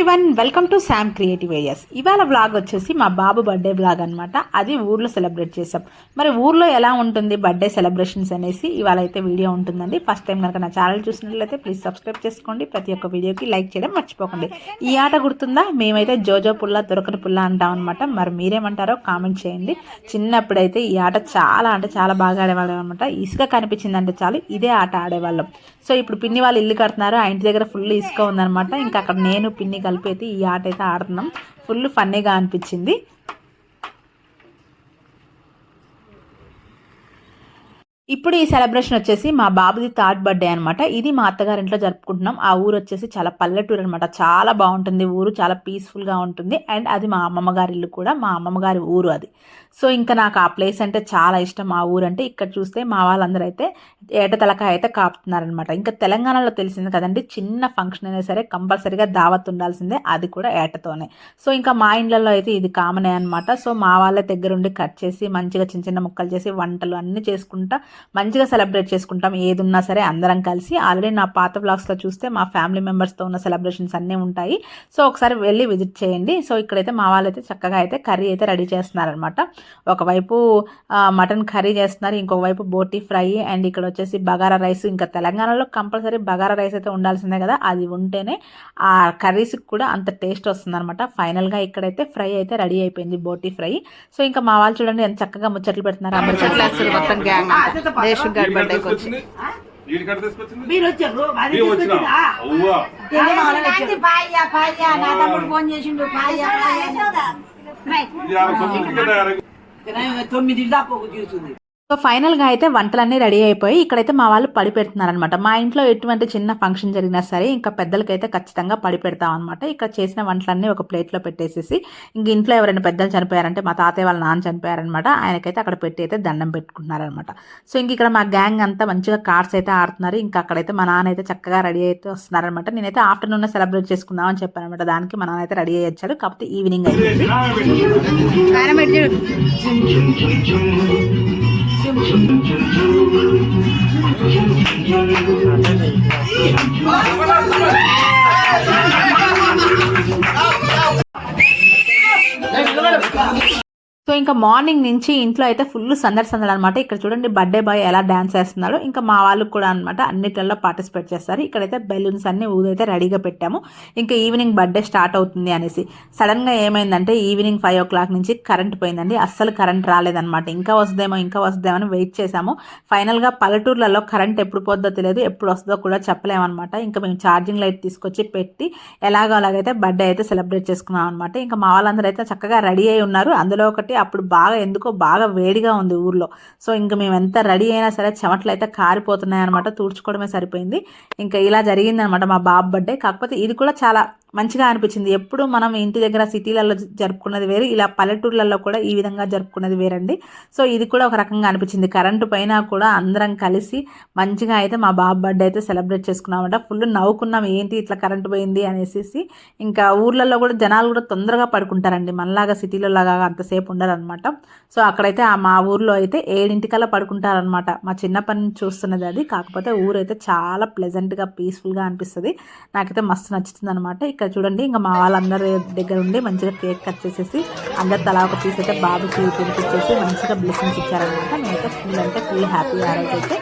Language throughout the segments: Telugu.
Everyone welcome to Sam creative areas ఇవాళ వ్లాగ్ వచ్చేసి మా బాబు బర్త్డే వ్లాగ్ అనమాట అది ఊర్లో సెలబ్రేట్ చేసాం మరి ఊర్లో ఎలా ఉంటుంది బర్త్డే సెలబ్రేషన్స్ అనేసి ఇవాళ అయితే వీడియో ఉంటుందండి. ఫస్ట్ టైం కనుక నా ఛానల్ చూసినట్లయితే ప్లీజ్ సబ్స్క్రైబ్ చేసుకోండి. ప్రతి ఒక్క వీడియోకి లైక్ చేయడం మర్చిపోకండి. ఈ ఆట గుర్తుందా? మేమైతే జోజో పుల్ల దొరకని పుల్ల అంటాం అనమాట మరి మీరేమంటారో కామెంట్ చేయండి. చిన్నప్పుడైతే ఈ ఆట చాలా అంటే చాలా బాగా ఆడేవాళ్ళం అనమాట ఇసుక కనిపించిందంటే చాలు ఇదే ఆట ఆడేవాళ్ళం. సో ఇప్పుడు పిన్ని వాళ్ళు ఇల్లు కడుతున్నారు. ఆ ఇంటి దగ్గర ఫుల్ ఇసుక ఉందనమాట ఇంకా అక్కడ నేను పిన్ని కలిపి అయితే ఈ ఆట అయితే ఆడుతున్నాం ఫుల్ ఫన్నీగా అనిపించింది. ఇప్పుడు ఈ సెలబ్రేషన్ వచ్చేసి మా బాబుది థర్డ్ బర్త్డే అనమాట ఇది మా అత్తగారింట్లో జరుపుకుంటున్నాం. ఆ ఊరు వచ్చేసి చాలా పల్లెటూరు అనమాట చాలా బాగుంటుంది ఊరు చాలా పీస్ఫుల్గా ఉంటుంది. అండ్ అది మా అమ్మమ్మ గారి ఇల్లు కూడా మా అమ్మమ్మ గారి ఊరు అది. సో ఇంకా నాకు ఆ ప్లేస్ అంటే చాలా ఇష్టం. ఆ ఊరు అంటే ఇక్కడ చూస్తే మా వాళ్ళందరూ అయితే ఏట తలకాయ అయితే కాపుతున్నారనమాట ఇంకా తెలంగాణలో తెలిసింది కదండి చిన్న ఫంక్షన్ అయినా సరే కంపల్సరీగా దావత్ ఉండాల్సిందే. అది కూడా ఏటతోనే. సో ఇంకా మా ఇండ్లలో అయితే ఇది కామనే అనమాట సో మా వాళ్ళ దగ్గరుండి కట్ చేసి మంచిగా చిన్న చిన్న ముక్కలు చేసి వంటలు అన్నీ చేసుకుంటా మంచిగా సెలబ్రేట్ చేసుకుంటాం ఏది ఉన్నా సరే అందరం కలిసి. ఆల్రెడీ నా పాత బ్లాగ్స్లో చూస్తే మా ఫ్యామిలీ మెంబర్స్తో ఉన్న సెలబ్రేషన్స్ అన్నీ ఉంటాయి. సో ఒకసారి వెళ్ళి విజిట్ చేయండి. సో ఇక్కడైతే మా వాళ్ళైతే చక్కగా అయితే కర్రీ అయితే రెడీ చేస్తున్నారనమాట ఒకవైపు మటన్ కర్రీ చేస్తున్నారు ఇంకొకవైపు బోటి బోటీ ఫ్రై అండ్ ఇక్కడ వచ్చేసి బగారా రైస్. ఇంకా తెలంగాణలో కంపల్సరీ బగారా రైస్ అయితే ఉండాల్సిందే కదా. అది ఉంటేనే ఆ కర్రీస్కి కూడా అంత టేస్ట్ వస్తుందన్నమాట. ఫైనల్గా ఇక్కడైతే ఫ్రై అయితే రెడీ అయిపోయింది బోటీ ఫ్రై. సో ఇంకా మా వాళ్ళు చూడండి ఎంత చక్కగా ముచ్చట్లు పెడుతున్నారు. అందరూ రేషన్ కార్డ్ బర్త్డేకి వచ్చి మీరు వచ్చారు నా తమ్ముడు ఫోన్ చేసిండు తొమ్మిది దాకా ఒక చూస్తుంది సో ఫైనల్గా అయితే వంటలన్నీ రెడీ అయిపోయి ఇక్కడైతే మా వాళ్ళు పడి పెడుతున్నారనమాట మా ఇంట్లో ఎటువంటి చిన్న ఫంక్షన్ జరిగినా సరే ఇంకా పెద్దలకైతే ఖచ్చితంగా పడి పెడతాం అనమాట ఇక్కడ చేసిన వంటలన్నీ ఒక ప్లేట్లో పెట్టేసేసి ఇంక ఇంట్లో ఎవరైనా పెద్దలు చనిపోయారంటే మా తాతయ్య వాళ్ళ నాన్న చనిపోయారనమాట ఆయనకైతే అక్కడ పెట్టి అయితే దండం పెట్టుకున్నారనమాట సో ఇంక ఇక్కడ మా గ్యాంగ్ అంతా మంచిగా కార్డ్స్ అయితే ఆడుతున్నారు. ఇంకా అక్కడైతే మా నాన్న అయితే చక్కగా రెడీ అయితే వస్తున్నారనమాట నేనైతే ఆఫ్టర్నూన్ సెలబ్రేట్ చేసుకుందామని చెప్పాను అనమాట దానికి మా నాన్న అయితే రెడీ అయ్యి వచ్చాడు. కాకపోతే ఈవినింగ్ అయింది. Let's go. సో ఇంకా మార్నింగ్ నుంచి ఇంట్లో అయితే ఫుల్ సందడి సందడి అనమాట ఇక్కడ చూడండి బర్త్డే బాయ్ ఎలా డ్యాన్స్ చేస్తున్నాడో. ఇంకా మా వాళ్ళు కూడా అనమాట అన్నిట్లలో పార్టిసిపేట్ చేస్తారు. ఇక్కడైతే బెలూన్స్ అన్ని ఊదైతే రెడీగా పెట్టాము. ఇంకా ఈవినింగ్ బర్త్డే స్టార్ట్ అవుతుంది అనేసి. సడన్గా ఏమైందంటే ఈవినింగ్ ఫైవ్ ఓ క్లాక్ నుంచి కరెంట్ పోయిందండి. అస్సలు కరెంట్ రాలేదన్నమాట. ఇంకా వస్తుందేమో ఇంకా వస్తుందేమో అని వెయిట్ చేసాము ఫైనల్గా పల్లెటూర్లలో కరెంట్ ఎప్పుడు పోద్దో తెలియదు ఎప్పుడు వస్తుందో కూడా చెప్పలేమన్నమాట. ఇంకా మేము ఛార్జింగ్ లైట్ తీసుకొచ్చి పెట్టి ఎలాగో అలాగైతే బర్త్డే అయితే సెలబ్రేట్ చేసుకున్నాం అనమాట ఇంకా మా వాళ్ళందరూ అయితే చక్కగా రెడీ అయి ఉన్నారు. అందులో ఒకటి అప్పుడు బాగా ఎందుకో బాగా వేడిగా ఉంది ఊర్లో. సో ఇంకా మేము ఎంత రెడీ అయినా సరే చెమటలు అయితే కారిపోతున్నాయి అనమాట తుడుచుకోవడమే సరిపోయింది. ఇంకా ఇలా జరిగిందనమాట మా బాబు బర్త్డే. కాకపోతే ఇది కూడా చాలా మంచిగా అనిపించింది. ఎప్పుడు మనం ఇంటి దగ్గర సిటీలలో జరుపుకున్నది వేరు. ఇలా పల్లెటూర్లలో కూడా ఈ విధంగా జరుపుకున్నది వేరండి. సో ఇది కూడా ఒక రకంగా అనిపించింది. కరెంటు పైన కూడా అందరం కలిసి మంచిగా అయితే మా బాబు బర్త్డే అయితే సెలబ్రేట్ చేసుకున్నామంట. ఫుల్ నవ్వుకున్నాం. ఏంటి ఇట్లా కరెంటు పోయింది అనేసి ఇంకా ఊర్లలో కూడా జనాలు కూడా తొందరగా పడుకుంటారండి. మనలాగా సిటీలో లాగా అంతసేపు ఉండరనమాట. సో అక్కడైతే మా ఊర్లో అయితే ఏడింటికల్లా పడుకుంటారనమాట. మా చిన్నప్పటి నుంచి చూస్తున్నది అది. కాకపోతే ఊరైతే చాలా ప్లెజెంట్గా పీస్ఫుల్గా అనిపిస్తుంది. నాకైతే మస్తు నచ్చుతుంది అనమాట ఇక్కడ చూడండి ఇంకా మా వాళ్ళందరి దగ్గర ఉండి మంచిగా కేక్ కట్ చేసేసి అందరు తలా ఒక పీస్ అయితే బాబుకి తినిపించేసి మంచిగా బ్లెస్సింగ్స్ ఇచ్చారనమాట. నేనైతే ఫుల్ అంటే ఫుల్ హ్యాపీ ఆ రోజు అయితే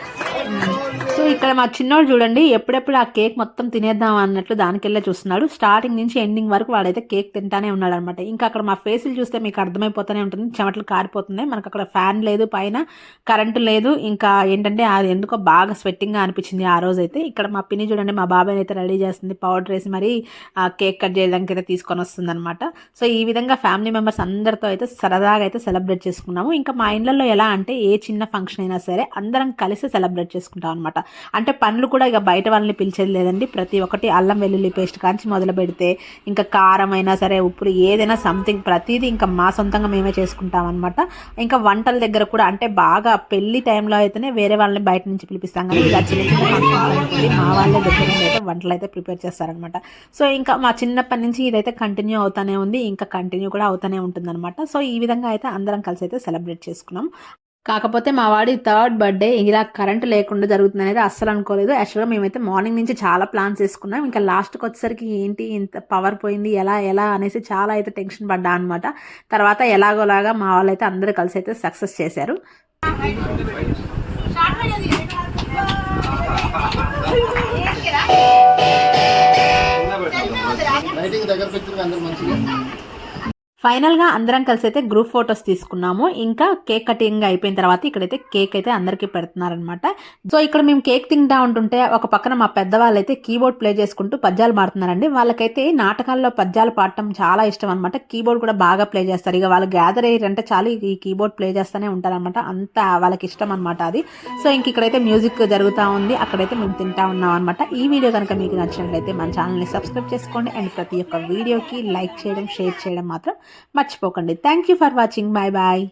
సో ఇక్కడ మా చిన్నోడు చూడండి ఎప్పుడెప్పుడు ఆ కేక్ మొత్తం తినేద్దాం అన్నట్లు దానికెళ్ళే చూస్తున్నాడు. స్టార్టింగ్ నుంచి ఎండింగ్ వరకు వాడైతే కేక్ తింటానే ఉన్నాడు అనమాట ఇంకా అక్కడ మా ఫేసులు చూస్తే మీకు అర్థమైపోతూనే ఉంటుంది. చెమటలు కారిపోతున్నాయి. మనకు అక్కడ ఫ్యాన్ లేదు పైన కరెంటు లేదు. ఇంకా ఏంటంటే అది ఎందుకో బాగా స్వెట్టింగ్గా అనిపించింది ఆ రోజు అయితే ఇక్కడ మా పిన్ని చూడండి మా బాబాయ్ అయితే రెడీ చేస్తుంది పౌడర్ వేసి మరి ఆ కేక్ కట్ చేయడానికి అయితే తీసుకొని వస్తుంది అనమాట సో ఈ విధంగా ఫ్యామిలీ మెంబర్స్ అందరితో అయితే సరదాగా అయితే సెలబ్రేట్ చేసుకున్నాము. ఇంకా మా ఇళ్ళల్లో ఎలా అంటే ఏ చిన్న ఫంక్షన్ అయినా సరే అందరం కలిసి సెలబ్రేట్ చేసుకుంటాం అనమాట అంటే పండ్లు కూడా ఇక బయట వాళ్ళని పిలిచేది లేదండి. ప్రతి ఒక్కటి అల్లం వెల్లుల్లి పేస్ట్ కాంచి మొదలు పెడితే ఇంకా కారం అయినా సరే ఉప్పుడు ఏదైనా సంథింగ్ ప్రతిదీ ఇంకా మా సొంతంగా మేమే చేసుకుంటాం అనమాట ఇంకా వంటల దగ్గర కూడా అంటే బాగా పెళ్ళి టైంలో అయితేనే వేరే వాళ్ళని బయట నుంచి పిలిపిస్తాం కానీ ఇలా చిన్న చిన్న మా వాళ్ళ దగ్గర నుండి అయితే వంటలు అయితే ప్రిపేర్ చేస్తారనమాట సో ఇంకా మా చిన్నప్పటి నుంచి ఇదైతే కంటిన్యూ అవుతానే ఉంది. ఇంకా కంటిన్యూ కూడా అవుతానే ఉంటుంది సో ఈ విధంగా అయితే అందరం కలిసి అయితే సెలబ్రేట్ చేసుకున్నాం. కాకపోతే మా వాడి థర్డ్ బర్త్డే ఇలా కరెంట్ లేకుండా జరుగుతుంది అనేది అస్సలు అనుకోలేదు. యాక్చువల్గా మేమైతే మార్నింగ్ నుంచి చాలా ప్లాన్స్ వేసుకున్నాం ఇంకా లాస్ట్కి వచ్చేసరికి ఏంటి ఇంత పవర్ పోయింది ఎలా ఎలా అనేసి చాలా అయితే టెన్షన్ పడ్డా అనమాట తర్వాత ఎలాగోలాగా మా వాళ్ళు అయితే అందరూ కలిసి అయితే సక్సెస్ చేశారు. దగ్గర అందరు మంచిగా ఫైనల్గా అందరం కలిసి అయితే గ్రూప్ ఫొటోస్ తీసుకున్నాము. ఇంకా కేక్ కటింగ్ అయిపోయిన తర్వాత ఇక్కడైతే కేక్ అయితే అందరికీ పెడుతున్నారనమాట సో ఇక్కడ మేము కేక్ తింటా ఉంటుంటే ఒక పక్కన మా పెద్దవాళ్ళు అయితే కీబోర్డ్ ప్లే చేసుకుంటూ పద్యాలు పాడుతున్నారండి. వాళ్ళకైతే నాటకాల్లో పద్యాలు పాడటం చాలా ఇష్టం అనమాట కీబోర్డ్ కూడా బాగా ప్లే చేస్తారు. ఇక వాళ్ళు గ్యాదర్ అయ్యారంటే చాలు ఈ కీబోర్డ్ ప్లే చేస్తూనే ఉంటారనమాట అంత వాళ్ళకి ఇష్టం అనమాట అది. సో ఇంక ఇక్కడైతే మ్యూజిక్ జరుగుతూ ఉంది. అక్కడైతే మేము తింటా ఉన్నాం అనమాట ఈ వీడియో కనుక మీకు నచ్చినట్లయితే మన ఛానల్ని సబ్స్క్రైబ్ చేసుకోండి. అండ్ ప్రతి ఒక్క వీడియోకి లైక్ చేయడం షేర్ చేయడం మాత్రం మర్చిపోకండి. Thank you for watching bye bye